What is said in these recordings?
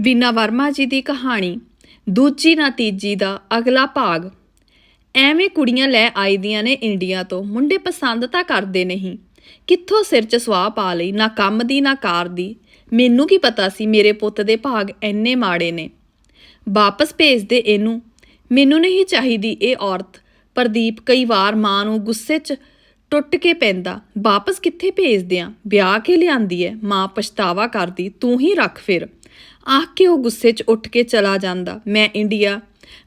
ਵੀਨਾ ਵਰਮਾ ਜੀ ਦੀ ਕਹਾਣੀ, ਦੂਜੀ ਨਾ ਤੀਜੀ ਦਾ ਅਗਲਾ ਭਾਗ। ਐਵੇਂ ਕੁੜੀਆਂ ਲੈ ਆਈਦੀਆਂ ਨੇ ਇੰਡੀਆ ਤੋਂ, ਮੁੰਡੇ ਪਸੰਦ ਤਾਂ ਕਰਦੇ ਨਹੀਂ। ਕਿੱਥੋਂ ਸਿਰ 'ਚ ਸਵਾਹ ਪਾ ਲਈ, ਨਾ ਕੰਮ ਦੀ, ਨਾ ਕਾਰ ਦੀ? ਮੈਨੂੰ ਕੀ ਪਤਾ ਸੀ ਮੇਰੇ ਪੁੱਤ ਦੇ ਭਾਗ ਐਨੇ ਮਾੜੇ ਨੇ। ਵਾਪਸ ਭੇਜ ਦੇ ਇਹਨੂੰ। ਮੈਨੂੰ ਨਹੀਂ ਚਾਹੀਦੀ ਇਹ ਔਰਤ। ਪ੍ਰਦੀਪ ਕਈ ਵਾਰ ਮਾਂ ਨੂੰ ਗੁੱਸੇ 'ਚ ਟੁੱਟ ਕੇ ਪੈਂਦਾ, ਵਾਪਸ ਕਿੱਥੇ ਭੇਜਦੇ ਆ ਵਿਆਹ ਕੇ ਲਿਆਂਦੀ ਐ। ਮਾਂ ਪਛਤਾਵਾ ਕਰਦੀ, ਤੂੰ ਹੀ ਰੱਖ ਫਿਰ। ਆਖ ਕੇ ਉਹ ਗੁੱਸੇ 'ਚ ਉੱਠ ਕੇ ਚਲਾ ਜਾਂਦਾ। ਮੈਂ ਇੰਡੀਆ।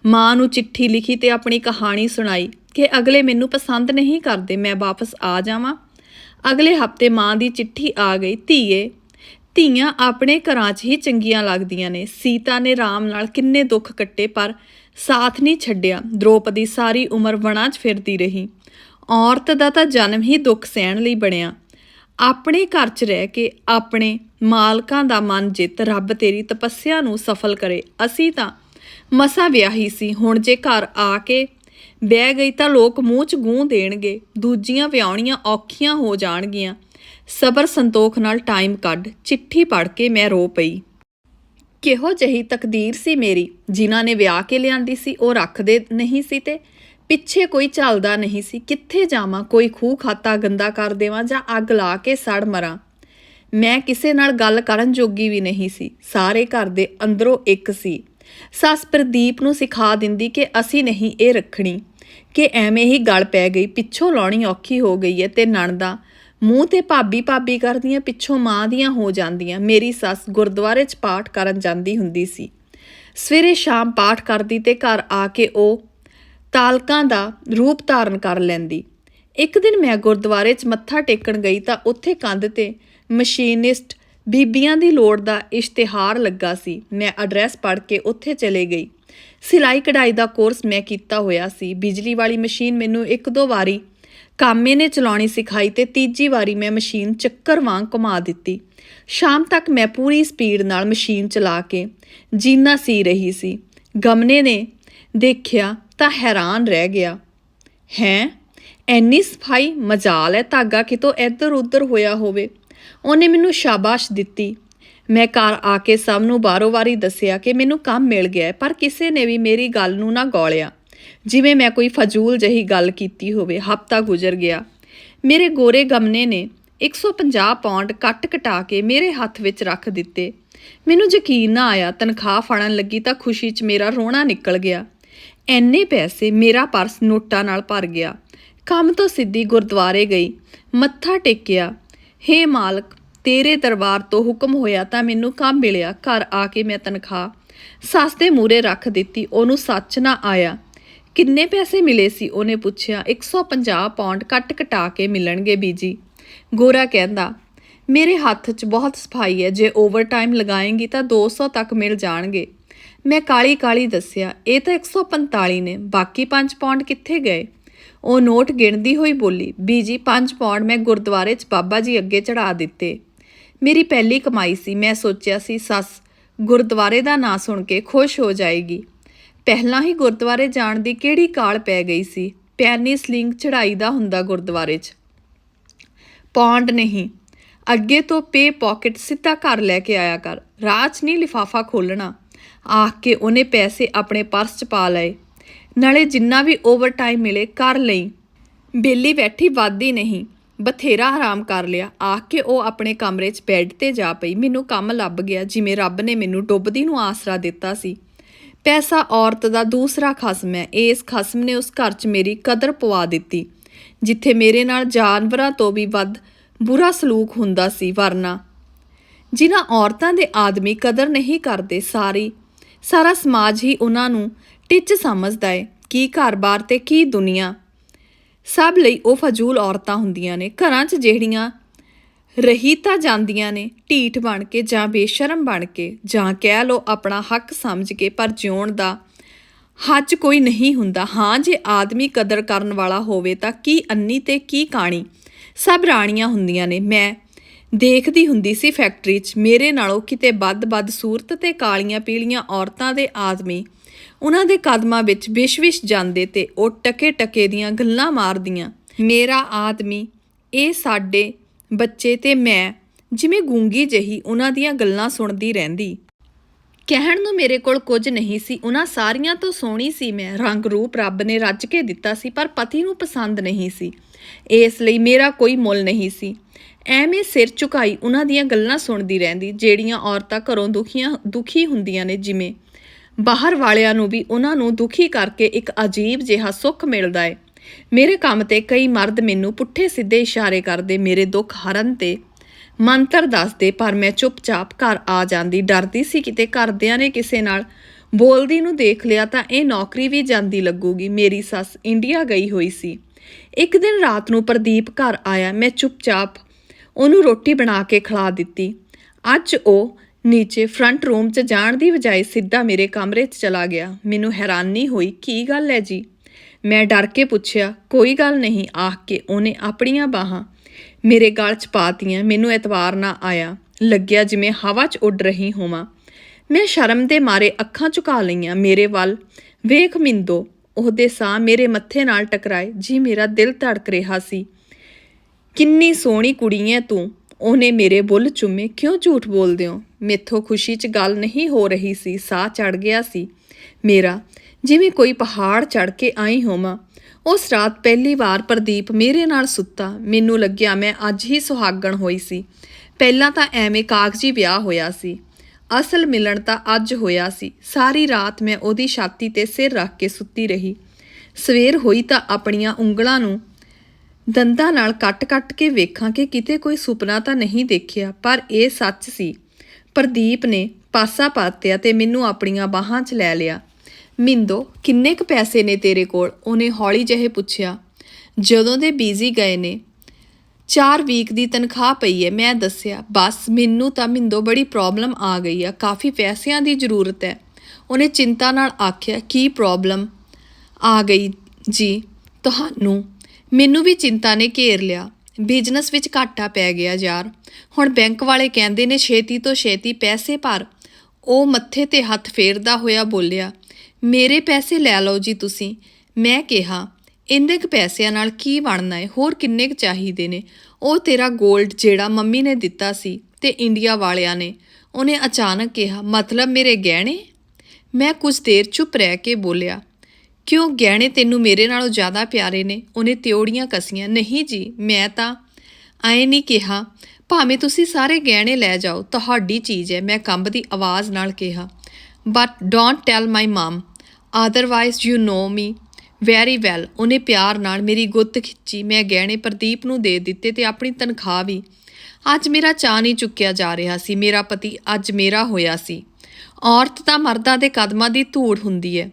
ਮਾਂ ਨੂੰ ਚਿੱਠੀ ਲਿਖੀ ਤੇ ਆਪਣੀ ਕਹਾਣੀ ਸੁਣਾਈ ਕਿ ਅਗਲੇ ਮੈਨੂੰ ਪਸੰਦ ਨਹੀਂ ਕਰਦੇ, ਮੈਂ ਵਾਪਸ ਆ ਜਾਵਾਂ। ਅਗਲੇ ਹਫ਼ਤੇ ਮਾਂ ਦੀ ਚਿੱਠੀ ਆ ਗਈ, ਧੀਏ, ਧੀਆਂ ਆਪਣੇ ਘਰਾਂ 'ਚ ਹੀ ਚੰਗੀਆਂ ਲੱਗਦੀਆਂ ਨੇ। ਸੀਤਾ ਨੇ ਰਾਮ ਨਾਲ ਕਿੰਨੇ ਦੁੱਖ ਕੱਟੇ, ਪਰ ਸਾਥ ਨਹੀਂ ਛੱਡਿਆ। ਦ੍ਰੋਪਦੀ ਸਾਰੀ ਉਮਰ ਵਣਾਂ 'ਚ ਫਿਰਦੀ ਰਹੀ। ਔਰਤ ਦਾ ਤਾਂ ਜਨਮ ਹੀ ਦੁੱਖ ਸਹਿਣ ਲਈ ਬਣਿਆ। ਆਪਣੇ ਘਰ 'ਚ ਰਹਿ ਕੇ ਆਪਣੇ ਮਾਲਕਾਂ ਦਾ ਮਨ ਜਿੱਤ ਰੱਬ ਤੇਰੀ ਤਪੱਸਿਆ ਨੂੰ ਸਫਲ ਕਰੇ। ਅਸੀਂ ਤਾਂ ਮਸਾ ਵਿਆਹੀ ਸੀ। ਹੁਣ ਜੇ ਘਰ ਆ ਕੇ ਬਹਿ ਗਈ ਤਾਂ ਲੋਕ ਮੂੰਹ 'ਚ ਗੂੰ ਦੇਣਗੇ। ਦੂਜੀਆਂ ਵਿਆਹਣੀਆਂ ਔਖੀਆਂ ਹੋ ਜਾਣਗੀਆਂ। ਸਬਰ ਸੰਤੋਖ ਨਾਲ ਟਾਈਮ ਕੱਢ। ਚਿੱਠੀ ਪੜ੍ਹ ਕੇ ਮੈਂ ਰੋ ਪਈ। ਕਿਹੋ ਜਹੀ ਤਕਦੀਰ ਸੀ ਮੇਰੀ। ਜਿਨ੍ਹਾਂ ਨੇ ਵਿਆਹ ਕੇ ਲਿਆਂਦੀ ਸੀ, ਉਹ ਰੱਖਦੇ ਨਹੀਂ ਸੀ ਤੇ ਪਿੱਛੇ ਕੋਈ ਚੱਲਦਾ ਨਹੀਂ ਸੀ। ਕਿੱਥੇ ਜਾਵਾਂ, ਕੋਈ ਖੂਹ ਖਾਤਾ ਗੰਦਾ ਕਰ ਦੇਵਾਂ ਜਾਂ ਅੱਗ ਲਾ ਕੇ ਸੜ ਮਰਾਂ। ਮੈਂ ਕਿਸੇ ਨਾਲ ਗੱਲ ਕਰਨ ਜੋਗੀ ਵੀ ਨਹੀਂ ਸੀ। ਸਾਰੇ ਘਰ ਦੇ ਅੰਦਰੋਂ ਇੱਕ ਸੀ। ਸੱਸ ਪ੍ਰਦੀਪ ਨੂੰ ਸਿਖਾ ਦਿੰਦੀ ਕਿ ਅਸੀਂ ਨਹੀਂ ਇਹ ਰੱਖਣੀ, ਕਿ ਐਵੇਂ ਹੀ ਗਲ ਪੈ ਗਈ। ਪਿੱਛੋਂ ਲਾਉਣੀ ਔਖੀ ਹੋ ਗਈ ਹੈ ਤੇ ਨਣਦਾ। ਮੂੰਹ ਤੇ ਭਾਬੀ ਭਾਬੀ ਕਰਦੀਆਂ, ਪਿੱਛੋਂ ਮਾਂ ਦੀਆਂ ਹੋ ਜਾਂਦੀਆਂ। ਮੇਰੀ ਸੱਸ ਗੁਰਦੁਆਰੇ 'ਚ ਪਾਠ ਕਰਨ ਜਾਂਦੀ ਹੁੰਦੀ ਸੀ। ਸਵੇਰੇ ਸ਼ਾਮ ਪਾਠ ਕਰਦੀ ਤੇ ਘਰ ਆ ਕੇ ਉਹ ਤਾਲਕਾਂ ਦਾ ਰੂਪ ਧਾਰਨ ਕਰ ਲੈਂਦੀ। ਇੱਕ ਦਿਨ ਮੈਂ ਗੁਰਦੁਆਰੇ 'ਚ ਮੱਥਾ ਟੇਕਣ ਗਈ ਤਾਂ ਉੱਥੇ ਕੰਧ ਤੇ ਮਸ਼ੀਨਿਸਟ ਬੀਬੀਆਂ ਦੀ ਲੋੜ ਦਾ ਇਸ਼ਤਿਹਾਰ ਲੱਗਾ ਸੀ। ਮੈਂ ਐਡਰੈਸ ਪੜ੍ਹ ਕੇ ਉੱਥੇ ਚਲੇ ਗਈ। ਸਿਲਾਈ ਕਢਾਈ ਦਾ ਕੋਰਸ ਮੈਂ ਕੀਤਾ ਹੋਇਆ ਸੀ। ਬਿਜਲੀ ਵਾਲੀ ਮਸ਼ੀਨ ਮੈਨੂੰ ਇੱਕ ਦੋ ਵਾਰੀ ਕਾਮੇ ਨੇ ਚਲਾਉਣੀ ਸਿਖਾਈ ਤੇ ਤੀਜੀ ਵਾਰੀ ਮੈਂ ਮਸ਼ੀਨ ਚੱਕਰ ਵਾਂਗ ਘੁਮਾ ਦਿੱਤੀ। ਸ਼ਾਮ ਤੱਕ ਮੈਂ ਪੂਰੀ ਸਪੀਡ ਨਾਲ ਮਸ਼ੀਨ ਚਲਾ ਕੇ ਜੀਨਾ ਸੀ ਰਹੀ ਸੀ। ਗਮਨੇ ਨੇ ਦੇਖਿਆ ਤਾਂ ਹੈਰਾਨ ਰਹਿ ਗਿਆ। ਹੈ? ਐਨੀ ਸਫ਼ਾਈ ਮਜਾਲ ਹੈ ਧਾਗਾ ਕਿਤੋਂ ਇੱਧਰ ਉੱਧਰ ਹੋਇਆ ਹੋਵੇ। ਉਹਨੇ ਮੈਨੂੰ ਸ਼ਾਬਾਸ਼ ਦਿੱਤੀ। ਮੈਂ ਘਰ ਆ ਕੇ ਸਭ ਨੂੰ ਬਾਰੋ ਵਾਰੀ ਦੱਸਿਆ ਕਿ ਮੈਨੂੰ ਕੰਮ ਮਿਲ ਗਿਆ ਪਰ ਕਿਸੇ ਨੇ ਵੀ ਮੇਰੀ ਗੱਲ ਨੂੰ ਨਾ ਗੌਲਿਆ। ਜਿਵੇਂ ਮੈਂ ਕੋਈ ਫਜ਼ੂਲ ਜਹੀ ਗੱਲ ਕੀਤੀ ਹੋਵੇ, ਹਫਤਾ ਗੁਜ਼ਰ ਗਿਆ। ਮੇਰੇ ਗੋਰੇ ਗਮਨੇ ਨੇ 150 ਪੌਂਡ ਕੱਟ ਕਟਾ ਕੇ ਮੇਰੇ ਹੱਥ ਵਿੱਚ ਰੱਖ ਦਿੱਤੇ। ਮੈਨੂੰ ਯਕੀਨ ਨਾ ਆਇਆ ਤਨਖਾਹ ਫੜਨ ਲੱਗੀ ਤਾਂ ਖੁਸ਼ੀ 'ਚ ਮੇਰਾ ਰੋਣਾ ਨਿਕਲ ਗਿਆ। ਐਨੇ ਪੈਸੇ ਮੇਰਾ ਪਰਸ ਨੋਟਾਂ ਨਾਲ ਭਰ ਗਿਆ। ਕੰਮ ਤੋਂ ਸਿੱਧੀ ਗੁਰਦੁਆਰੇ ਗਈ। ਮੱਥਾ ਟੇਕਿਆ। ਹੇ ਮਾਲਕ, ਤੇਰੇ ਦਰਬਾਰ ਤੋਂ ਹੁਕਮ ਹੋਇਆ ਤਾਂ ਮੈਨੂੰ ਕੰਮ ਮਿਲਿਆ। ਘਰ ਆ ਕੇ ਮੈਂ ਤਨਖਾਹ ਸੱਸ ਦੇ ਮੂਰੇ ਰੱਖ ਦਿੱਤੀ। ਉਹਨੂੰ ਸੱਚ ਨਾ ਆਇਆ। ਕਿੰਨੇ ਪੈਸੇ ਮਿਲੇ ਸੀ? ਉਹਨੇ ਪੁੱਛਿਆ 150 ਪੌਂਡ ਕੱਟ ਕਟਾ ਕੇ ਮਿਲਣਗੇ ਬੀਜੀ। ਗੋਰਾ ਕਹਿੰਦਾ, ਮੇਰੇ ਹੱਥ 'ਚ ਬਹੁਤ ਸਫ਼ਾਈ ਹੈ। ਜੇ ਓਵਰਟਾਈਮ ਲਗਾਏਂਗੀ ਤਾਂ 200 ਤੱਕ ਮਿਲ ਜਾਣਗੇ। ਮੈਂ ਕਾਲੀ ਕਾਲੀ ਦੱਸਿਆ, ਇਹ ਤਾਂ 145 ਨੇ, ਬਾਕੀ 5 ਪੌਂਡ ਕਿੱਥੇ ਗਏ? ਉਹ ਨੋਟ ਗਿਣਦੀ ਹੋਈ ਬੋਲੀ, ਬੀਜੀ 5 ਪੌਂਡ ਮੈਂ ਗੁਰਦੁਆਰੇ 'ਚ ਬਾਬਾ ਜੀ ਅੱਗੇ ਚੜਾ ਦਿੱਤੇ। ਮੇਰੀ ਪਹਿਲੀ ਕਮਾਈ ਸੀ, ਮੈਂ ਸੋਚਿਆ ਸੀ, ਸੱਸ, ਗੁਰਦੁਆਰੇ ਦਾ ਨਾਂ ਸੁਣ ਕੇ ਖੁਸ਼ ਹੋ ਜਾਏਗੀ। ਪਹਿਲਾਂ ਹੀ ਗੁਰਦੁਆਰੇ ਜਾਣ ਦੀ ਕਿਹੜੀ ਕਾਲ ਪੈ ਗਈ ਸੀ? ਪੈਨੀ ਸਲਿੰਗ ਚੜਾਈ ਦਾ ਹੁੰਦਾ ਗੁਰਦੁਆਰੇ 'ਚ। ਪੌਂਡ ਨਹੀਂ, ਅੱਗੇ ਤੋਂ ਪੇ ਪਾਕਟ ਸਿੱਧਾ ਘਰ ਲੈ ਕੇ ਆਇਆ ਕਰ ਰਾਜ ਨਹੀਂ ਲਿਫਾਫਾ ਖੋਲਣਾ ਆਖ ਕੇ ਉਹਨੇ ਪੈਸੇ ਆਪਣੇ ਪਰਸ 'ਚ ਪਾ ਲਏ। ਨਾਲੇ ਜਿੰਨਾ ਵੀ ਓਵਰਟਾਈਮ ਮਿਲੇ ਕਰ ਲਈ। ਬੇਲੀ ਬੈਠੀ ਵਾਦੀ ਨਹੀਂ। ਬਥੇਰਾ ਆਰਾਮ ਕਰ ਲਿਆ। ਆਖ ਕੇ ਉਹ ਆਪਣੇ ਕਮਰੇ 'ਚ ਬੈੱਡ ਤੇ ਜਾ ਪਈ। ਮੈਨੂੰ ਕੰਮ ਲੱਭ ਗਿਆ, ਜਿਵੇਂ ਰੱਬ ਨੇ ਮੈਨੂੰ ਡੁੱਬਦੀ ਨੂੰ ਆਸਰਾ ਦਿੱਤਾ ਸੀ। ਪੈਸਾ ਔਰਤ ਦਾ ਦੂਸਰਾ ਖਸਮ ਹੈ। ਇਸ ਖਸਮ ਨੇ ਉਸ ਘਰ 'ਚ ਮੇਰੀ ਕਦਰ ਪਵਾ ਦਿੱਤੀ, ਜਿੱਥੇ ਮੇਰੇ ਨਾਲ ਜਾਨਵਰਾਂ ਤੋਂ ਵੀ ਵੱਧ ਬੁਰਾ ਸਲੂਕ ਹੁੰਦਾ ਸੀ, ਵਰਨਾ। ਜਿਨ੍ਹਾਂ ਔਰਤਾਂ ਦੇ ਆਦਮੀ ਕਦਰ ਨਹੀਂ ਕਰਦੇ, ਸਾਰੀ ਸਾਰਾ ਸਮਾਜ ਹੀ ਉਹਨਾਂ ਨੂੰ ਟਿੱਚ ਸਮਝਦਾ ਏ, ਕੀ ਘਰ-ਬਾਰ ਤੇ ਕੀ ਦੁਨੀਆ। ਸਭ ਲਈ ਉਹ ਫਜ਼ੂਲ ਔਰਤਾਂ ਹੁੰਦੀਆਂ ਨੇ, ਘਰਾਂ 'ਚ ਜਿਹੜੀਆਂ ਰਹੀ ਤਾਂ ਜਾਂਦੀਆਂ ਨੇ, ਢੀਠ ਬਣ ਕੇ ਜਾਂ ਬੇਸ਼ਰਮ ਬਣ ਕੇ, ਜਾਂ ਕਹਿ ਲੋ ਆਪਣਾ ਹੱਕ ਸਮਝ ਕੇ ਪਰ ਜਿਉਣ ਦਾ ਹੱਜ ਕੋਈ ਨਹੀਂ ਹੁੰਦਾ। ਹਾਂ, ਜੇ ਆਦਮੀ ਕਦਰ ਕਰਨ ਵਾਲਾ ਹੋਵੇ ਤਾਂ ਕੀ ਅੰਨੀ ਤੇ ਕੀ ਕਾਣੀ? ਸਭ ਰਾਣੀਆਂ ਹੁੰਦੀਆਂ ਨੇ। ਮੈਂ ਦੇਖਦੀ ਹੁੰਦੀ ਸੀ ਫੈਕਟਰੀ 'ਚ। ਮੇਰੇ ਨਾਲੋਂ ਕਿਤੇ ਵੱਧ-ਵੱਧ ਸੂਰਤ ਤੇ ਕਾਲੀਆਂ ਪੀਲੀਆਂ ਔਰਤਾਂ ਦੇ ਆਦਮੀ ਉਹਨਾਂ ਦੇ ਕਦਮਾਂ ਵਿੱਚ ਵਿਸ਼ਵਿਸ਼ ਜਾਂਦੇ ਤੇ ਉਹ ਟਕੇ-ਟਕੇ ਦੀਆਂ ਗੱਲਾਂ ਮਾਰਦੀਆਂ। ਮੇਰਾ ਆਦਮੀ, ਇਹ ਸਾਡੇ ਬੱਚੇ ਤੇ ਮੈਂ ਜਿਵੇਂ ਗੂੰਗੀ ਜਹੀ ਉਹਨਾਂ ਦੀਆਂ ਗੱਲਾਂ ਸੁਣਦੀ ਰਹਿੰਦੀ। ਕਹਿਣ ਨੂੰ ਮੇਰੇ ਕੋਲ ਕੁਝ ਨਹੀਂ ਸੀ। ਉਹਨਾਂ ਸਾਰੀਆਂ ਤੋਂ ਸੋਹਣੀ ਸੀ ਮੈਂ। ਰੰਗ ਰੂਪ ਰੱਬ ਨੇ ਰੱਜ ਕੇ ਦਿੱਤਾ ਸੀ, ਪਰ ਪਤੀ ਨੂੰ ਪਸੰਦ ਨਹੀਂ ਸੀ। ਇਸ ਲਈ ਮੇਰਾ ਕੋਈ ਮੁੱਲ ਨਹੀਂ ਸੀ। ਐਵੇਂ ਸਿਰ ਝੁਕਾਈ ਉਹਨਾਂ ਦੀਆਂ ਗੱਲਾਂ ਸੁਣਦੀ ਰਹਿੰਦੀ, ਜਿਹੜੀਆਂ ਔਰਤਾਂ ਘਰੋਂ ਦੁਖੀਆਂ, ਦੁਖੀ ਹੁੰਦੀਆਂ ਨੇ, ਜਿਵੇਂ ਬਾਹਰ ਵਾਲਿਆਂ ਨੂੰ ਵੀ ਉਹਨਾਂ ਨੂੰ ਦੁਖੀ ਕਰਕੇ ਇੱਕ ਅਜੀਬ ਜਿਹਾ ਸੁੱਖ ਮਿਲਦਾ ਏ। ਮੇਰੇ ਕੰਮ ਤੇ ਕਈ ਮਰਦ ਮੈਨੂੰ ਪੁੱਠੇ ਸਿੱਧੇ ਇਸ਼ਾਰੇ ਕਰਦੇ, ਮੇਰੇ ਦੁੱਖ ਹਰਨ ਤੇ ਮੰਤਰ ਦੱਸਦੇ, ਪਰ ਮੈਂ ਚੁੱਪਚਾਪ ਘਰ ਆ ਜਾਂਦੀ, ਡਰਦੀ ਸੀ ਕਿਤੇ ਘਰਦਿਆਂ ਨੇ ਕਿਸੇ ਨਾਲ ਬੋਲਦੀ ਨੂੰ ਦੇਖ ਲਿਆ ਤਾਂ ਇਹ ਨੌਕਰੀ ਵੀ ਜਾਂਦੀ ਲੱਗੂਗੀ। ਮੇਰੀ ਸੱਸ ਇੰਡੀਆ ਗਈ ਹੋਈ ਸੀ। ਇੱਕ ਦਿਨ ਰਾਤ ਨੂੰ ਪ੍ਰਦੀਪ ਘਰ ਆਇਆ, ਮੈਂ ਚੁੱਪਚਾਪ ਉਹਨੂੰ ਰੋਟੀ ਬਣਾ ਕੇ ਖਿਲਾ ਦਿੱਤੀ। ਅੱਜ ਉਹ ਨੀਚੇ ਫਰੰਟ ਰੂਮ 'ਚ ਜਾਣ ਦੀ ਬਜਾਏ ਸਿੱਧਾ ਮੇਰੇ ਕਮਰੇ 'ਚ ਚਲਾ ਗਿਆ। ਮੈਨੂੰ ਹੈਰਾਨੀ ਹੋਈ, ਕੀ ਗੱਲ ਹੈ ਜੀ? ਮੈਂ ਡਰ ਕੇ ਪੁੱਛਿਆ, ਕੋਈ ਗੱਲ ਨਹੀਂ। ਆਖ ਕੇ ਉਹਨੇ ਆਪਣੀਆਂ ਬਾਹਾਂ ਮੇਰੇ ਗਲ 'ਚ ਪਾਤੀਆਂ ਮੈਨੂੰ ਇਤਵਾਰ ਨਾ ਆਇਆ। ਲੱਗਿਆ ਜਿਵੇਂ ਹਵਾ 'ਚ ਉੱਡ ਰਹੀ ਹੋਵਾਂ। ਮੈਂ ਸ਼ਰਮ ਦੇ ਮਾਰੇ ਅੱਖਾਂ ਝੁਕਾ ਲਈਆਂ। ਮੇਰੇ ਵੱਲ ਵੇਖ ਮਿੰਦੋ, ਉਹਦੇ ਸਾਹ ਮੇਰੇ ਮੱਥੇ ਨਾਲ ਟਕਰਾਏ। ਜੀ, ਮੇਰਾ ਦਿਲ ਧੜਕ ਰਿਹਾ ਸੀ। ਕਿੰਨੀ ਸੋਹਣੀ ਕੁੜੀ ਐ ਤੂੰ। ਉਹਨੇ ਮੇਰੇ ਬੁੱਲ ਚੁੰਮੇ ਕਿਉਂ ਝੂਠ ਬੋਲਦੇ ਹੋ? ਮੇਥੋਂ ਖੁਸ਼ੀ 'ਚ ਗੱਲ ਨਹੀਂ ਹੋ ਰਹੀ ਸੀ, ਸਾਹ ਚੜ ਗਿਆ ਸੀ। ਮੇਰਾ, ਜਿਵੇਂ ਕੋਈ ਪਹਾੜ ਚੜ ਕੇ ਆਈ ਹੋਵਾਂ। ਉਸ ਰਾਤ ਪਹਿਲੀ ਵਾਰ ਪ੍ਰਦੀਪ ਮੇਰੇ ਨਾਲ ਸੁੱਤਾ। ਮੈਨੂੰ ਲੱਗਿਆ ਮੈਂ ਅੱਜ ਹੀ ਸੁਹਾਗਣ ਹੋਈ ਸੀ। ਪਹਿਲਾਂ ਤਾਂ ਐਵੇਂ ਕਾਗਜ਼ੀ ਵਿਆਹ ਹੋਇਆ ਸੀ। ਅਸਲ ਮਿਲਣ ਤਾਂ ਅੱਜ ਹੋਇਆ ਸੀ। ਸਾਰੀ ਰਾਤ ਮੈਂ ਉਹਦੀ ਛਾਤੀ ਤੇ ਸਿਰ ਰੱਖ ਕੇ ਸੁੱਤੀ ਰਹੀ। ਸਵੇਰ ਹੋਈ ਤਾਂ ਆਪਣੀਆਂ ਉਂਗਲਾਂ ਨੂੰ ਦੰਦਾਂ ਨਾਲ ਕੱਟ-ਕੱਟ ਕੇ ਵੇਖਾਂ ਕਿ ਕਿਤੇ ਕੋਈ ਸੁਪਨਾ ਤਾਂ ਨਹੀਂ ਦੇਖਿਆ, ਪਰ ਇਹ ਸੱਚ ਸੀ। ਪ੍ਰਦੀਪ ਨੇ ਪਾਸਾ ਪਾਤਿਆ ਤੇ ਮੈਨੂੰ ਆਪਣੀਆਂ ਬਾਹਾਂ 'ਚ ਲੈ ਲਿਆ। ਮਿੰਦੋ, ਕਿੰਨੇ ਕੁ ਪੈਸੇ ਨੇ ਤੇਰੇ ਕੋਲ? ਉਹਨੇ ਹੌਲੀ ਜਿਹੇ ਪੁੱਛਿਆ। ਜਦੋਂ ਦੇ ਬੀਜ਼ੀ ਗਏ ਨੇ। 4 ਵੀਕ ਦੀ ਤਨਖਾਹ ਪਈ ਹੈ ਮੈਂ ਦੱਸਿਆ। ਬਸ, ਮੈਨੂੰ ਤਾਂ ਮਿੰਦੋ ਬੜੀ ਪ੍ਰੋਬਲਮ ਆ ਗਈ ਆ। ਕਾਫੀ ਪੈਸਿਆਂ ਦੀ ਜ਼ਰੂਰਤ ਹੈ ਉਹਨੇ ਚਿੰਤਾ ਨਾਲ ਆਖਿਆ, ਕੀ ਪ੍ਰੋਬਲਮ ਆ ਗਈ ਜੀ? ਤੁਹਾਨੂੰ ਮੈਨੂੰ ਵੀ ਚਿੰਤਾ ਨੇ ਘੇਰ ਲਿਆ। ਬਿਜ਼ਨਸ ਵਿੱਚ ਘਾਟਾ ਪੈ ਗਿਆ ਯਾਰ। ਹੁਣ ਬੈਂਕ ਵਾਲੇ ਕਹਿੰਦੇ ਨੇ ਛੇਤੀ ਤੋਂ ਛੇਤੀ ਪੈਸੇ ਭਰ। ਉਹ ਮੱਥੇ ਤੇ ਹੱਥ ਫੇਰਦਾ ਹੋਇਆ ਬੋਲਿਆ, ਮੇਰੇ ਪੈਸੇ ਲੈ ਲਓ ਜੀ ਤੁਸੀਂ। ਮੈਂ ਕਿਹਾ, ਇੰਨੇ ਕੁ ਪੈਸਿਆਂ ਨਾਲ ਕੀ ਬਣਨਾ ਹੈ ਹੋਰ ਕਿੰਨੇ ਕੁ ਚਾਹੀਦੇ ਨੇ? ਉਹ ਤੇਰਾ 골ਡ ਜਿਹੜਾ ਮੰਮੀ ਨੇ ਦਿੱਤਾ ਸੀ ਤੇ ਇੰਡੀਆ ਵਾਲਿਆਂ ਨੇ, ਉਹਨੇ ਅਚਾਨਕ ਕਿਹਾ, ਮਤਲਬ ਮੇਰੇ ਗਹਿਣੇ? ਮੈਂ ਕੁਝ ਦੇਰ ਚੁੱਪ ਰਹਿ ਕੇ ਬੋਲਿਆ ਕਿਉਂ ਗਹਿਣੇ ਤੈਨੂੰ ਮੇਰੇ ਨਾਲੋਂ ਜ਼ਿਆਦਾ ਪਿਆਰੇ ਨੇ? ਉਹਨੇ ਤਿਉੜੀਆਂ ਕਸੀਆਂ। ਨਹੀਂ ਜੀ, ਮੈਂ ਤਾਂ ਐ ਨਹੀਂ ਕਿਹਾ। ਭਾਵੇਂ ਤੁਸੀਂ ਸਾਰੇ ਗਹਿਣੇ ਲੈ ਜਾਓ, ਤੁਹਾਡੀ ਚੀਜ਼ ਹੈ, ਮੈਂ ਕੰਬ ਦੀ ਆਵਾਜ਼ ਨਾਲ ਕਿਹਾ। But don't tell my mum otherwise you know me very well ਉਹਨੇ ਪਿਆਰ ਨਾਲ ਮੇਰੀ ਗੁੱਤ ਖਿੱਚੀ। ਮੈਂ ਗਹਿਣੇ ਪ੍ਰਦੀਪ ਨੂੰ ਦੇ ਦਿੱਤੇ ਤੇ ਆਪਣੀ ਤਨਖਾਹ ਵੀ। ਅੱਜ ਮੇਰਾ ਚਾਹ ਨਹੀਂ ਚੁੱਕਿਆ ਜਾ ਰਿਹਾ ਸੀ। ਮੇਰਾ ਪਤੀ ਅੱਜ ਮੇਰਾ ਹੋਇਆ ਸੀ। ਔਰਤ ਤਾਂ ਮਰਦਾਂ ਦੇ ਕਦਮਾਂ ਦੀ ਧੂੜ ਹੁੰਦੀ ਹੈ।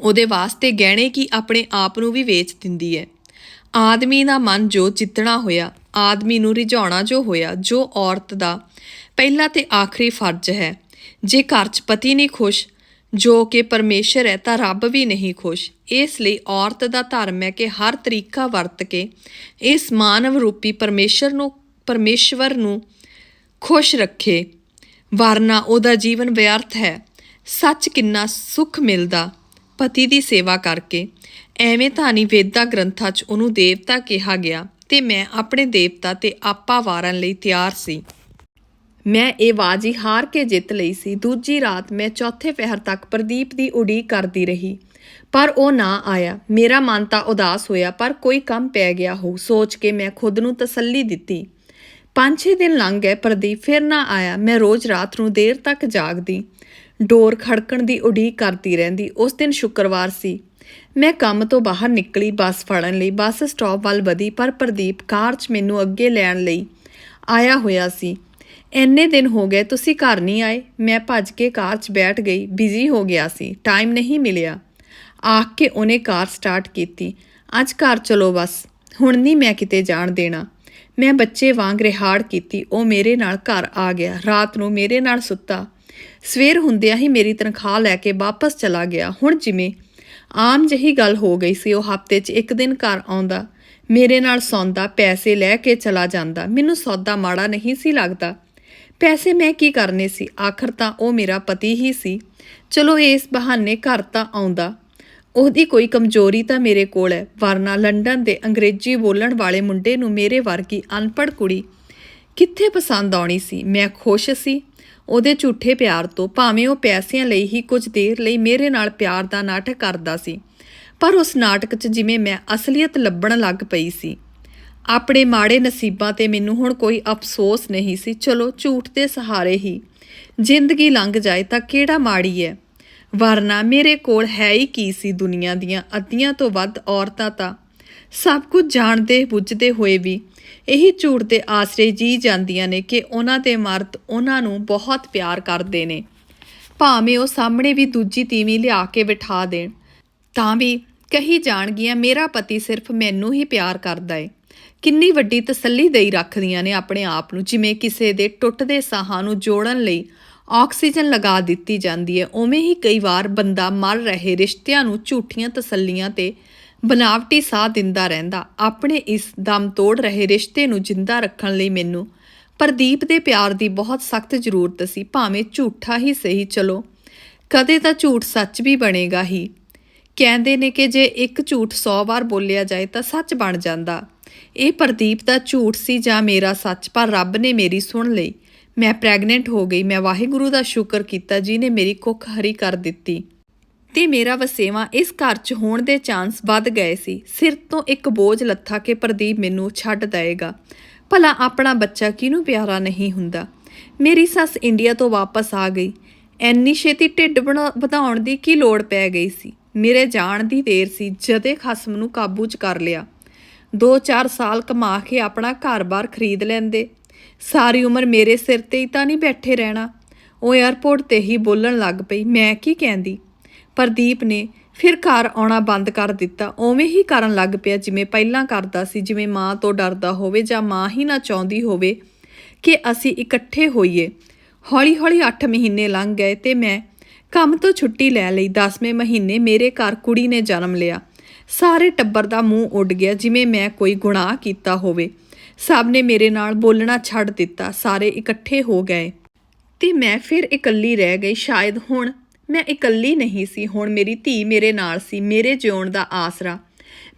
ਉਹਦੇ ਵਾਸਤੇ ਗਹਿਣੇ ਕੀ ਆਪਣੇ ਆਪ ਨੂੰ ਵੀ ਵੇਚ ਦਿੰਦੀ ਹੈ। ਆਦਮੀ ਦਾ ਮਨ ਜੋ ਜਿੱਤਣਾ ਹੋਇਆ, ਆਦਮੀ ਨੂੰ ਰਿਝਾਉਣਾ ਜੋ ਹੋਇਆ, ਜੋ ਔਰਤ ਦਾ, ਪਹਿਲਾ ਤੇ ਆਖਰੀ ਫਰਜ਼ ਹੈ। ਜੇ ਘਰ 'ਚ ਪਤੀ ਨਹੀਂ ਖੁਸ਼, ਜੋ ਕਿ ਪਰਮੇਸ਼ਰ ਹੈ ਤਾਂ ਰੱਬ ਵੀ ਨਹੀਂ ਖੁਸ਼। ਇਸ ਲਈ ਔਰਤ ਦਾ ਧਰਮ ਹੈ ਕਿ ਹਰ ਤਰੀਕਾ ਵਰਤ ਕੇ ਇਸ ਮਾਨਵ ਰੂਪੀ ਪਰਮੇਸ਼ਰ ਨੂੰ, ਪਰਮੇਸ਼ਵਰ ਨੂੰ ਖੁਸ਼ ਰੱਖੇ, ਵਰਨਾ ਉਹਦਾ ਜੀਵਨ ਵਿਅਰਥ ਹੈ। ਸੱਚ ਕਿੰਨਾ ਸੁੱਖ ਮਿਲਦਾ। ਪਤੀ ਦੀ ਸੇਵਾ ਕਰਕੇ। ਐਵੇਂ ਧਾਨੀ ਵੇਦਾ ਗ੍ਰੰਥਾਂ 'ਚ ਉਹਨੂੰ ਦੇਵਤਾ ਕਿਹਾ ਗਿਆ ਤੇ ਮੈਂ ਆਪਣੇ ਦੇਵਤਾ ਤੇ ਆਪਾ ਵਾਰਨ ਲਈ ਤਿਆਰ ਸੀ। ਮੈਂ ਇਹ ਬਾਜੀ ਹਾਰ ਕੇ ਜਿੱਤ ਲਈ ਸੀ। ਦੂਜੀ ਰਾਤ ਮੈਂ ਚੌਥੇ ਪਹਿਰ ਤੱਕ ਪ੍ਰਦੀਪ ਦੀ ਉਡੀਕ ਕਰਦੀ ਰਹੀ। ਪਰ ਉਹ ਨਾ ਆਇਆ। ਮੇਰਾ ਮਨ ਤਾਂ ਉਦਾਸ ਹੋਇਆ, ਪਰ ਕੋਈ ਕੰਮ ਪੈ ਗਿਆ ਹੋ। ਸੋਚ ਕੇ ਮੈਂ ਖੁਦ ਨੂੰ ਤਸੱਲੀ ਦਿੱਤੀ। ਪੰਜ ਛੇ ਦਿਨ ਲੰਘ ਗਏ, ਪ੍ਰਦੀਪ ਫਿਰ ਨਾ ਆਇਆ। ਮੈਂ ਰੋਜ਼ ਰਾਤ ਨੂੰ ਦੇਰ ਤੱਕ ਜਾਗਦੀ। ਡੋਰ ਖੜਕਣ ਦੀ ਉਡੀਕ ਕਰਦੀ ਰਹਿੰਦੀ। ਉਸ ਦਿਨ ਸ਼ੁੱਕਰਵਾਰ ਸੀ। ਮੈਂ ਕੰਮ ਤੋਂ ਬਾਹਰ ਨਿਕਲੀ, ਬੱਸ ਫੜਨ ਲਈ। ਬੱਸ ਸਟਾਪ ਵੱਲ ਵਧੀ, ਪਰ ਪ੍ਰਦੀਪ ਕਾਰ 'ਚ ਮੈਨੂੰ ਅੱਗੇ ਲੈਣ ਲਈ ਆਇਆ ਹੋਇਆ ਸੀ। ਇੰਨੇ ਦਿਨ ਹੋ ਗਏ, ਤੁਸੀਂ ਘਰ ਨਹੀਂ ਆਏ? ਮੈਂ ਭੱਜ ਕੇ ਕਾਰ 'ਚ ਬੈਠ ਗਈ। ਬਿਜ਼ੀ ਹੋ ਗਿਆ ਸੀ। ਟਾਈਮ ਨਹੀਂ ਮਿਲਿਆ। ਆਖ ਕੇ ਉਹਨੇ ਕਾਰ ਸਟਾਰਟ ਕੀਤੀ। ਅੱਜ ਘਰ ਚਲੋ ਬਸ। ਹੁਣ ਨਹੀਂ ਮੈਂ ਕਿਤੇ ਜਾਣ ਦੇਣਾ। ਮੈਂ ਬੱਚੇ ਵਾਂਗ ਰਿਹਾੜ ਕੀਤੀ। ਉਹ ਮੇਰੇ ਨਾਲ ਘਰ ਆ ਗਿਆ। ਰਾਤ ਨੂੰ ਮੇਰੇ ਨਾਲ ਸੁੱਤਾ। ਸਵੇਰ ਹੁੰਦਿਆਂ ਹੀ ਮੇਰੀ ਤਨਖਾਹ ਲੈ ਕੇ ਵਾਪਸ ਚਲਾ ਗਿਆ। ਹੁਣ ਜਿਵੇਂ ਆਮ ਜਿਹੀ ਗੱਲ ਹੋ ਗਈ ਸੀ, ਉਹ ਹਫ਼ਤੇ 'ਚ ਇੱਕ ਦਿਨ ਘਰ ਆਉਂਦਾ, ਮੇਰੇ ਨਾਲ ਸੌਂਦਾ, ਪੈਸੇ ਲੈ ਕੇ ਚਲਾ ਜਾਂਦਾ। ਮੈਨੂੰ ਸੌਦਾ ਮਾੜਾ ਨਹੀਂ ਸੀ ਲੱਗਦਾ। ਪੈਸੇ ਮੈਂ ਕੀ ਕਰਨੇ ਸੀ? ਆਖਰ ਤਾਂ ਉਹ ਮੇਰਾ ਪਤੀ ਹੀ ਸੀ। ਚਲੋ ਇਸ ਬਹਾਨੇ ਘਰ ਤਾਂ ਆਉਂਦਾ। ਉਹਦੀ ਕੋਈ ਕਮਜ਼ੋਰੀ ਤਾਂ ਮੇਰੇ ਕੋਲ ਹੈ। ਵਰਨਾ ਲੰਡਨ ਦੇ ਅੰਗਰੇਜ਼ੀ ਬੋਲਣ ਵਾਲੇ ਮੁੰਡੇ ਨੂੰ ਮੇਰੇ ਵਰਗੀ ਅਨਪੜ੍ਹ ਕੁੜੀ ਕਿੱਥੇ ਪਸੰਦ ਆਉਣੀ ਸੀ? ਮੈਂ ਖੁਸ਼ ਸੀ। ਉਹਦੇ ਝੂਠੇ ਪਿਆਰ ਤੋਂ ਭਾਵੇਂ ਉਹ ਪੈਸਿਆਂ ਲਈ ਹੀ ਕੁਝ ਦੇਰ ਲਈ ਮੇਰੇ ਨਾਲ ਪਿਆਰ ਦਾ ਨਾਟਕ ਕਰਦਾ ਸੀ। ਪਰ ਉਸ ਨਾਟਕ 'ਚ ਜਿਵੇਂ ਮੈਂ ਅਸਲੀਅਤ ਲੱਭਣ ਲੱਗ ਪਈ ਸੀ। ਆਪਣੇ ਮਾੜੇ ਨਸੀਬਾਂ ਤੇ ਮੈਨੂੰ ਹੁਣ ਕੋਈ ਅਫਸੋਸ ਨਹੀਂ ਸੀ। ਚਲੋ, ਝੂਠ ਦੇ ਸਹਾਰੇ ਹੀ। ਜ਼ਿੰਦਗੀ ਲੰਘ ਜਾਏ ਤਾਂ ਕਿਹੜਾ ਮਾੜੀ ਹੈ ਵਰਨਾ ਮੇਰੇ ਕੋਲ ਹੈ ਹੀ ਕੀ ਸੀ ਦੁਨੀਆ ਦੀਆਂ ਅੱਧੀਆਂ ਤੋਂ ਵੱਧ ਔਰਤਾਂ ਤਾਂ? ਸਭ ਕੁਝ ਜਾਣਦੇ ਬੁੱਝਦੇ ਹੋਏ ਵੀ ਇਹੀ ਝੂਠ ਦੇ ਆਸਰੇ ਜੀ ਜਾਂਦੀਆਂ ਨੇ ਕਿ ਉਹਨਾਂ ਦੇ ਮਰਦ ਉਹਨਾਂ ਨੂੰ ਬਹੁਤ ਪਿਆਰ ਕਰਦੇ ਨੇ। ਭਾਵੇਂ ਉਹ ਸਾਹਮਣੇ ਵੀ ਦੂਜੀ ਤੀਵੀਂ ਲਿਆ ਕੇ ਬਿਠਾ ਦੇਣ। ਤਾਂ ਵੀ ਕਹੀ ਜਾਣਗੀਆਂ, ਮੇਰਾ ਪਤੀ ਸਿਰਫ ਮੈਨੂੰ ਹੀ ਪਿਆਰ ਕਰਦਾ ਏ। ਕਿੰਨੀ ਵੱਡੀ ਤਸੱਲੀ ਦੇਈ ਰੱਖਦੀਆਂ ਨੇ ਆਪਣੇ ਆਪ ਨੂੰ, ਜਿਵੇਂ ਕਿਸੇ ਦੇ ਟੁੱਟਦੇ ਸਾਹਾਂ ਨੂੰ ਜੋੜਨ ਲਈ ਆਕਸੀਜਨ ਲਗਾ ਦਿੱਤੀ ਜਾਂਦੀ ਹੈ ਉਵੇਂ ਹੀ ਕਈ ਵਾਰ ਬੰਦਾ ਮਰ ਰਹੇ ਰਿਸ਼ਤਿਆਂ ਨੂੰ ਝੂਠੀਆਂ ਤਸੱਲੀਆਂ ਤੇ ਬਨਾਵਟੀ ਸਾਹ ਦਿੰਦਾ ਰਹਿੰਦਾ। ਆਪਣੇ ਇਸ ਦਮ ਤੋੜ ਰਹੇ ਰਿਸ਼ਤੇ ਨੂੰ ਜਿੰਦਾ ਰੱਖਣ ਲਈ ਮੈਨੂੰ ਪ੍ਰਦੀਪ ਦੇ ਪਿਆਰ ਦੀ ਬਹੁਤ ਸਖਤ ਜ਼ਰੂਰਤ ਸੀ। ਭਾਵੇਂ ਝੂਠਾ ਹੀ ਸਹੀ ਚਲੋ, ਕਦੇ ਤਾਂ ਝੂਠ ਸੱਚ ਵੀ ਬਣੇਗਾ ਹੀ। ਕਹਿੰਦੇ ਨੇ ਕਿ ਜੇ ਇੱਕ ਝੂਠ 100 ਵਾਰ ਬੋਲਿਆ ਜਾਏ ਤਾਂ ਸੱਚ ਬਣ ਜਾਂਦਾ। ਇਹ ਪ੍ਰਦੀਪ ਦਾ ਝੂਠ ਸੀ ਜਾਂ ਮੇਰਾ ਸੱਚ? ਪਰ ਰੱਬ ਨੇ ਮੇਰੀ ਸੁਣ ਲਈ। ਮੈਂ ਪ੍ਰੈਗਨੈਂਟ ਹੋ ਗਈ। ਮੈਂ ਵਾਹਿਗੁਰੂ ਦਾ ਸ਼ੁਕਰ ਕੀਤਾ ਜਿਨੇ ਮੇਰੀ ਕੁੱਖ ਹਰੀ ਕਰ ਦਿੱਤੀ। ਤੇ ਮੇਰਾ ਵਸੇਵਾ ਇਸ ਘਰ 'ਚ ਹੋਣ ਦੇ ਚਾਂਸ ਵੱਧ ਗਏ ਸੀ। ਸਿਰ ਤੋਂ ਇੱਕ ਬੋਝ ਲੱਥਾ ਕਿ ਪ੍ਰਦੀਪ ਮੈਨੂੰ ਛੱਡ ਦਏਗਾ ਭਲਾ ਆਪਣਾ ਬੱਚਾ ਕਿਹਨੂੰ ਪਿਆਰਾ ਨਹੀਂ ਹੁੰਦਾ? ਮੇਰੀ ਸੱਸ ਇੰਡੀਆ ਤੋਂ ਵਾਪਸ ਆ ਗਈ। ਐਨੀ ਛੇਤੀ ਢਿੱਡ ਬਣਾ- ਵਧਾਉਣ ਦੀ ਕੀ ਲੋੜ ਪੈ ਗਈ ਸੀ? ਮੇਰੇ ਜਾਣ ਦੀ ਦੇਰ ਸੀ, ਜਦੇ ਖਸਮ ਨੂੰ ਕਾਬੂ 'ਚ ਕਰ ਲਿਆ। 2-4 ਸਾਲ ਕਮਾ ਕੇ ਆਪਣਾ ਘਰ-ਬਾਰ ਖਰੀਦ ਲੈਂਦੇ। ਸਾਰੀ ਉਮਰ ਮੇਰੇ ਸਿਰ ਤੇ ਹੀ ਤਾਂ ਨਹੀਂ ਬੈਠੇ ਰਹਿਣਾ। ਉਹ 에ਅਰਪੋਰਟ ਤੇ ਹੀ ਬੋਲਣ ਲੱਗ ਪਈ, ਮੈਂ ਕੀ ਕਹਿੰਦੀ? ਪ੍ਰਦੀਪ ਨੇ ਫਿਰ ਘਰ ਆਉਣਾ ਬੰਦ ਕਰ ਦਿੱਤਾ। ਉਵੇਂ ਹੀ ਕਰਨ ਲੱਗ ਪਿਆ ਜਿਵੇਂ ਪਹਿਲਾਂ ਕਰਦਾ ਸੀ, ਜਿਵੇਂ ਮਾਂ ਤੋਂ ਡਰਦਾ ਹੋਵੇ ਜਾਂ ਮਾਂ ਹੀ ਨਾ ਚਾਹੁੰਦੀ ਹੋਵੇ ਕਿ ਅਸੀਂ ਇਕੱਠੇ ਹੋਈਏ। ਹੌਲੀ-ਹੌਲੀ 8 ਮਹੀਨੇ ਲੰਘ ਗਏ ਤੇ ਮੈਂ ਕੰਮ ਤੋਂ ਛੁੱਟੀ ਲੈ ਲਈ। 10ਵੇਂ ਮਹੀਨੇ ਮੇਰੇ ਘਰ ਕੁੜੀ ਨੇ ਜਨਮ ਲਿਆ। ਸਾਰੇ ਟੱਬਰ ਦਾ ਮੂੰਹ ਉੱਡ ਗਿਆ ਜਿਵੇਂ ਮੈਂ ਕੋਈ ਗੁਨਾਹ ਕੀਤਾ ਹੋਵੇ। ਸਭ ਨੇ ਮੇਰੇ ਨਾਲ ਬੋਲਣਾ ਛੱਡ ਦਿੱਤਾ। ਸਾਰੇ ਇਕੱਠੇ ਹੋ ਗਏ ਤੇ ਮੈਂ ਫਿਰ ਇਕੱਲੀ ਰਹਿ ਗਈ। ਸ਼ਾਇਦ ਹੁਣ ਮੈਂ ਇਕੱਲੀ ਨਹੀਂ ਸੀ, ਹੁਣ ਮੇਰੀ ਧੀ ਮੇਰੇ ਨਾਲ ਸੀ, ਮੇਰੇ ਜਿਉਣ ਦਾ ਆਸਰਾ।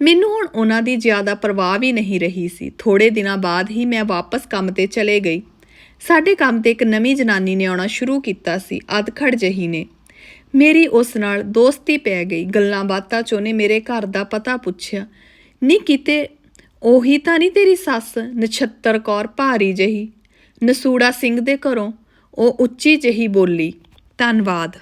ਮੈਨੂੰ ਹੁਣ ਉਹਨਾਂ ਦੀ ਜ਼ਿਆਦਾ ਪਰਵਾਹ ਵੀ ਨਹੀਂ ਰਹੀ ਸੀ। ਥੋੜੇ ਦਿਨਾਂ ਬਾਅਦ ਹੀ ਮੈਂ ਵਾਪਸ ਕੰਮ ਤੇ ਚਲੇ ਗਈ। ਸਾਡੇ ਕੰਮ ਤੇ ਇੱਕ ਨਵੀਂ ਜਨਾਨੀ ਨੇ ਆਉਣਾ ਸ਼ੁਰੂ ਕੀਤਾ ਸੀ, ਅਧਖੜ ਜਹੀ ਨੇ। ਮੇਰੀ ਉਸ ਨਾਲ ਦੋਸਤੀ ਪੈ ਗਈ। ਗੱਲਾਂ ਬਾਤਾਂ 'ਚ ਉਹਨੇ ਮੇਰੇ ਘਰ ਦਾ ਪਤਾ ਪੁੱਛਿਆ। ਨਹੀਂ ਕਿਤੇ ਉਹੀ ਤਾਂ ਨਹੀਂ ਤੇਰੀ ਸੱਸ, ਨਛੱਤਰ ਕੌਰ ਭਾਰੀ ਜਹੀ? ਨਸੂੜਾ ਸਿੰਘ ਦੇ ਘਰੋਂ ਉਹ ਉੱਚੀ ਜਹੀ ਬੋਲੀ। ਧੰਨਵਾਦ।